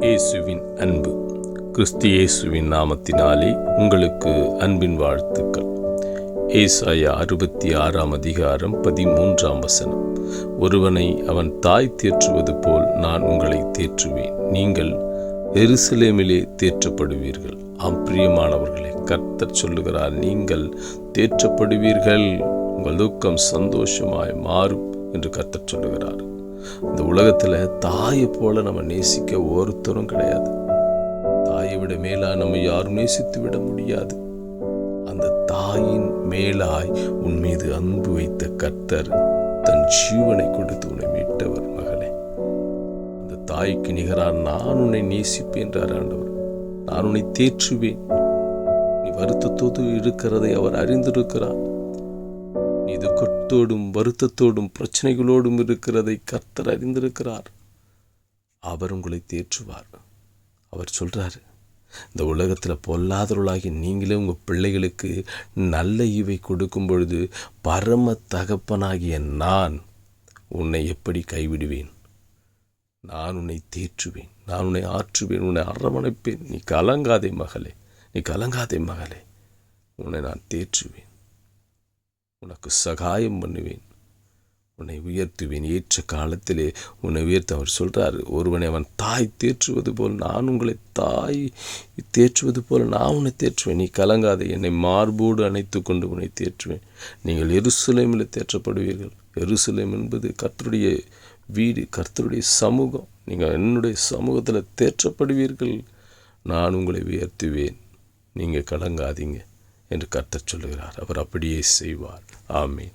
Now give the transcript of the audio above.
இயேசுவின் அன்பு. கிறிஸ்து இயேசுவின் நாமத்தினாலே உங்களுக்கு அன்பின் வாழ்த்துக்கள். ஏசாயா அறுபத்தி ஆறாம் அதிகாரம் பதிமூன்றாம் வசனம். ஒருவனை அவன் தாய் தேற்றுவது போல் நான் உங்களை தேற்றுவேன். நீங்கள் எருசலேமிலே தேற்றப்படுவீர்கள். ஆம் பிரியமானவர்களே கர்த்தர் சொல்லுகிறார் நீங்கள் தேற்றப்படுவீர்கள். உங்கள் துக்கம் சந்தோஷமாய் மாறும் என்று கர்த்தர் சொல்லுகிறார். இந்த உலகத்தில் தாயை போல நம்ம நேசிக்க ஒருத்தரும் கிடையாது. தாயை விட மேலாக நம்ம யாரும் நேசித்து விட முடியாது. அந்த தாயின் மேலாய் உன் மீது அன்பு வைத்த கர்த்தர் தன் ஜீவனை கொடுத்து உன்னை மீட்டவர் மகளே. அந்த தாய்க்கு நிகராக நான் உன்னை நேசிப்பேன் என்றார் ஆண்டவர். நான் உன்னை தேற்றுவேன். நீ வருத்தத்தோடு இருக்கிறதை அவர் அறிந்திருக்கிறார். நீ துக்கத்தோடும் வருத்தத்தோடும் பிரச்சனைகளோடும் இருக்கிறதை கர்த்தர் அறிந்திருக்கிறார். அவர் உங்களை தேற்றுவார். அவர் சொல்கிறாரு இந்த உலகத்தில் பொல்லாதவர்களாகி நீங்களே உங்கள் பிள்ளைகளுக்கு நல்ல இவை கொடுக்கும் பொழுது பரம தகப்பனாகிய நான் உன்னை எப்படி கைவிடுவேன்? நான் உன்னை தேற்றுவேன் நான் உன்னை ஆற்றுவேன் உன்னை அரவணைப்பேன். நீ கலங்காதே மகளே நீ கலங்காதே மகளே உன்னை நான் தேற்றுவேன். உனக்கு சகாயம் பண்ணுவேன். உன்னை உயர்த்துவேன். ஏற்ற காலத்திலே உன்னை உயர்த்து அவர் சொல்கிறார் ஒருவனை அவன் தாய் தேற்றுவது போல் நான் உங்களை தாய் தேற்றுவது போல் நான் உன்னை தேற்றுவேன். நீ கலங்காதே. என்னை மார்போடு அணைத்து கொண்டு உன்னை தேற்றுவேன். நீங்கள் எருசலேமில் தேற்றப்படுவீர்கள். எருசலேம் என்பது கர்த்தருடைய வீடு கர்த்தருடைய சமூகம். நீங்கள் என்னுடைய சமூகத்தில் தேற்றப்படுவீர்கள். நான் உங்களை உயர்த்துவேன். நீங்கள் கலங்காதீங்க. என்று கர்த்தர் சொல்லுகிறார். அவர் அப்படியே செய்வார். ஆமீன்.